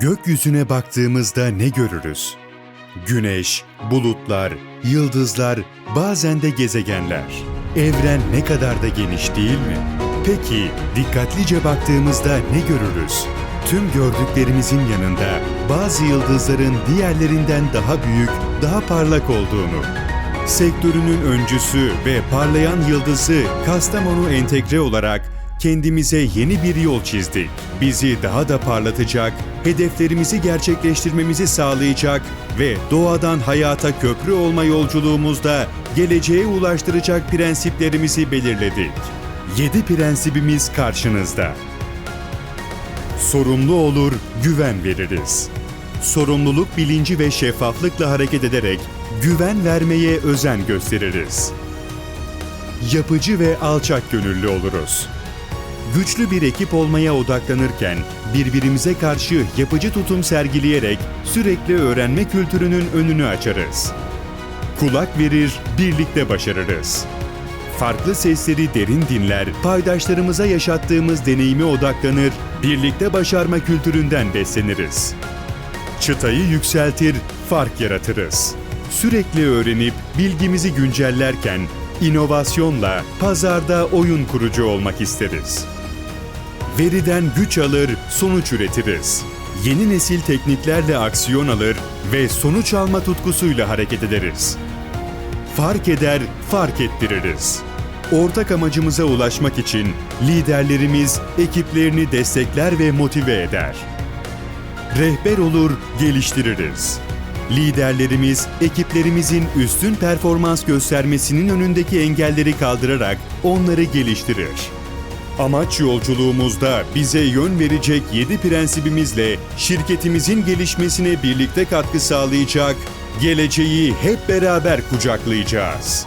Gökyüzüne baktığımızda ne görürüz? Güneş, bulutlar, yıldızlar, bazen de gezegenler. Evren ne kadar da geniş değil mi? Peki dikkatlice baktığımızda ne görürüz? Tüm gördüklerimizin yanında bazı yıldızların diğerlerinden daha büyük, daha parlak olduğunu, sektörünün öncüsü ve parlayan yıldızı Kastamonu entegre olarak kendimize yeni bir yol çizdik. Bizi daha da parlatacak, hedeflerimizi gerçekleştirmemizi sağlayacak ve doğadan hayata köprü olma yolculuğumuzda geleceğe ulaştıracak prensiplerimizi belirledik. 7 prensibimiz karşınızda. Sorumlu olur, güven veririz. Sorumluluk bilinci ve şeffaflıkla hareket ederek güven vermeye özen gösteririz. Yapıcı ve alçak gönüllü oluruz. Güçlü bir ekip olmaya odaklanırken birbirimize karşı yapıcı tutum sergileyerek sürekli öğrenme kültürünün önünü açarız. Kulak verir, birlikte başarırız. Farklı sesleri derin dinler, paydaşlarımıza yaşattığımız deneyime odaklanır, birlikte başarma kültüründen besleniriz. Çıtayı yükseltir, fark yaratırız. Sürekli öğrenip bilgimizi güncellerken inovasyonla pazarda oyun kurucu olmak isteriz. Veriden güç alır, sonuç üretiriz. Yeni nesil tekniklerle aksiyon alır ve sonuç alma tutkusuyla hareket ederiz. Fark eder, fark ettiririz. Ortak amacımıza ulaşmak için liderlerimiz ekiplerini destekler ve motive eder. Rehber olur, geliştiririz. Liderlerimiz ekiplerimizin üstün performans göstermesinin önündeki engelleri kaldırarak onları geliştirir. Amaç yolculuğumuzda bize yön verecek 7 prensibimizle şirketimizin gelişmesine birlikte katkı sağlayacak, geleceği hep beraber kucaklayacağız.